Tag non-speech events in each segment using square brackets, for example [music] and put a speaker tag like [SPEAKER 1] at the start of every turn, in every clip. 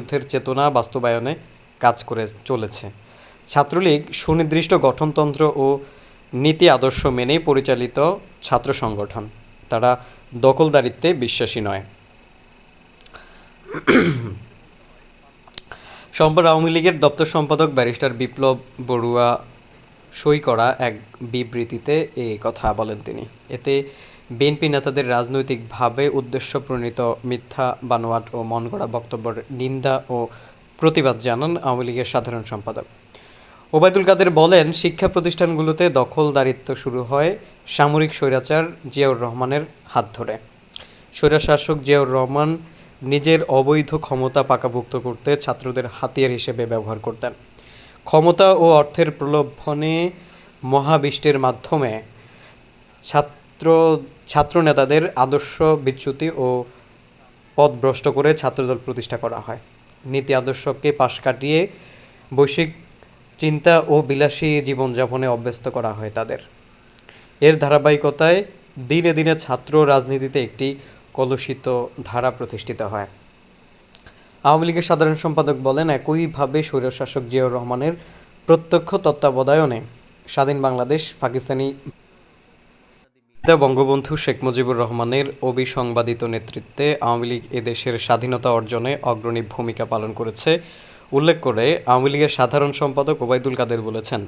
[SPEAKER 1] যুদ্ধের চেতনা বাস্তবায়নে কাজ করে চলেছে। ছাত্রলীগ সুনির্দিষ্ট গঠনতন্ত্র ও নীতি আদর্শ মেনে পরিচালিত ছাত্র সংগঠন। তারা দখলদারিত্বে বিশ্বাসী নয়। সম্পদ আওয়ামী লীগের দপ্তর সম্পাদক ব্যারিস্টার বিপ্লব বড়ুয়া সই করা এক বিবৃতিতে এই কথা বলেন তিনি। এতে বিএনপি নেতাদের রাজনৈতিকভাবে উদ্দেশ্য প্রণীত মিথ্যা, বানোয়াট ও মন গড়া বক্তব্যের নিন্দা ও প্রতিবাদ জানান আওয়ামী লীগের সাধারণ সম্পাদক। ওবায়দুল কাদের বলেন, শিক্ষা প্রতিষ্ঠানগুলোতে দখলদারিত্ব শুরু হয় সামরিক স্বৈরাচার জিয়াউর রহমানের হাত ধরে। স্বৈরশাসক জিয়াউর রহমান নিজের অবৈধ ক্ষমতা পাকাভুক্ত করতে ছাত্রদের হাতিয়ার হিসেবে ব্যবহার করতেন। ক্ষমতা ও অর্থের প্রলোভনে মহাবিষ্টের মাধ্যমে ছাত্র ছাত্র নেতাদের আদর্শ বিচ্যুতি ও পথভ্রষ্ট করে ছাত্রদল প্রতিষ্ঠা করা হয়। নীতি আদর্শকে পাশ কাটিয়ে বৈশ্বিক চিন্তা ও বিলাসী জীবনযাপনে অভ্যস্ত করা হয় তাদের। এর ধারাবাহিকতায় দিনে দিনে ছাত্র রাজনীতিতে একটি কলুষিত ধারা প্রতিষ্ঠিত হয়। আওয়ামী লীগের সাধারণ সম্পাদক বলেন, একইভাবে স্বৈরশাসক জিয়াউর রহমানের প্রত্যক্ষ তত্ত্বাবধায়নে স্বাধীন বাংলাদেশ পাকিস্তানি বঙ্গবন্ধু শেখ মুজিবুর রহমানের অবিসংবাদিত নেতৃত্বে আওয়ামী লীগ এদেশের স্বাধীনতা অর্জনে অগ্রণী ভূমিকা পালন করেছে। উল্লেখ করে আওয়ামী লীগের সাধারণ সম্পাদক ওবায়দুল কাদের বলেছেন,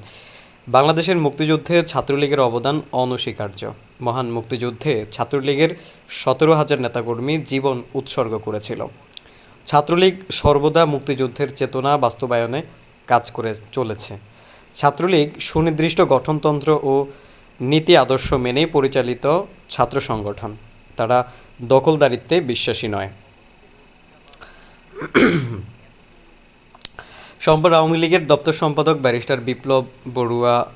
[SPEAKER 1] বাংলাদেশের মুক্তিযুদ্ধে ছাত্রলীগের অবদান অনস্বীকার্য। মহান মুক্তিযুদ্ধে ছাত্রলীগের সতেরো হাজার নেতাকর্মী জীবন উৎসর্গ করেছিল। ছাত্রলীগ সর্বদা মুক্তিযুদ্ধের চেতনা বাস্তবায়নে কাজ করে চলেছে। ছাত্রলীগ সুনির্দিষ্ট গঠনতন্ত্র ও নীতি আদর্শ মেনে পরিচালিত ছাত্র সংগঠন। তারা দখলদারিত্বে বিশ্বাসী নয়। [clears throat] সোমবার আওয়ামী লীগের দপ্তর সম্পাদক ব্যারিস্টার বিপ্লব বড়ুয়া